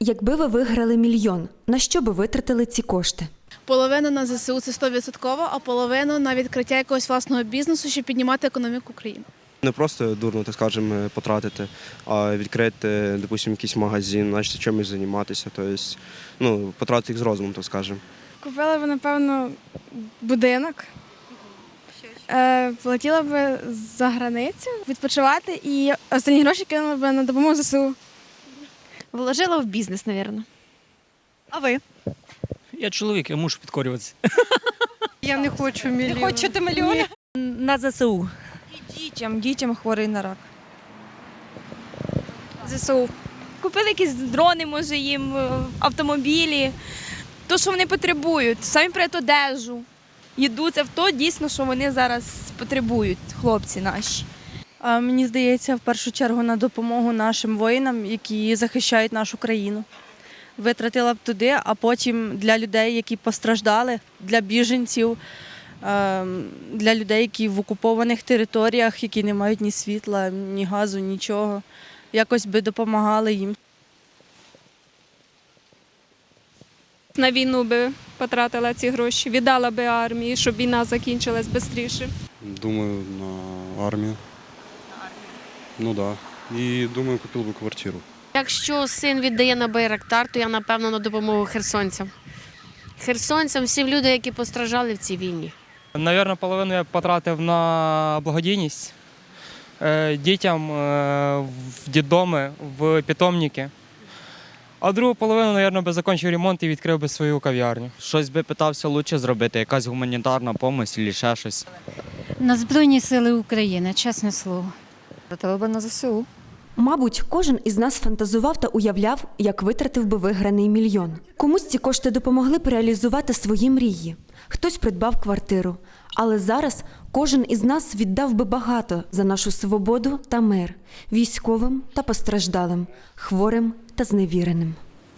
Якби ви виграли мільйон, на що би витратили ці кошти? Половина на ЗСУ це 100%, а половину на відкриття якогось власного бізнесу, щоб піднімати економіку країни. Не просто дурно, так скажемо, потратити, а відкрити, допустимо, якийсь магазин, значить чимось займатися. Тобто, ну, потратити їх з розумом, так скажемо. Купила б, напевно, будинок. Е, полетіла б за границю відпочивати і останні гроші кинула б на допомогу ЗСУ. Вложила в бізнес, мабуть. А ви? Я чоловік, я мушу підкорюватися. Я не хочу мільйон. Хочете мільйони? На ЗСУ. Дітям, дітям хворий на рак. ЗСУ. Купили якісь дрони, може, їм, е, автомобілі. То, що вони потребують. Самі перед одежу. Їду, це в то дійсно, що вони зараз потребують, хлопці наші. Мені здається, в першу чергу на допомогу нашим воїнам, які захищають нашу країну. Витратила б туди, а потім для людей, які постраждали, для біженців, для людей, які в окупованих територіях, які не мають ні світла, ні газу, нічого. Якось би допомагали їм. на війну би потратила ці гроші, віддала би армії, щоб війна закінчилась швидше. Думаю, на армію. Ну так. Да. І думаю, купив би квартиру. Якщо син віддає на Байрактар, то я напевно на допомогу херсонцям. Херсонцям, всім людям, які постраждали в цій війні. Навірно, половину я потратив на благодійність е, дітям е, в дідоми, в питомники. А другу половину, напевно, би закінчив ремонт і відкрив би свою кав'ярню. Щось би питався лучше зробити, якась гуманітарна допомога чи ще щось. На Збройні Сили України, чесне слово. Тратила би на ЗСУ. Мабуть, кожен із нас фантазував та уявляв, як витратив би виграний мільйон. Комусь ці кошти допомогли б реалізувати свої мрії. Хтось придбав квартиру. Але зараз кожен із нас віддав би багато за нашу свободу та мир військовим та постраждалим, хворим та зневіреним.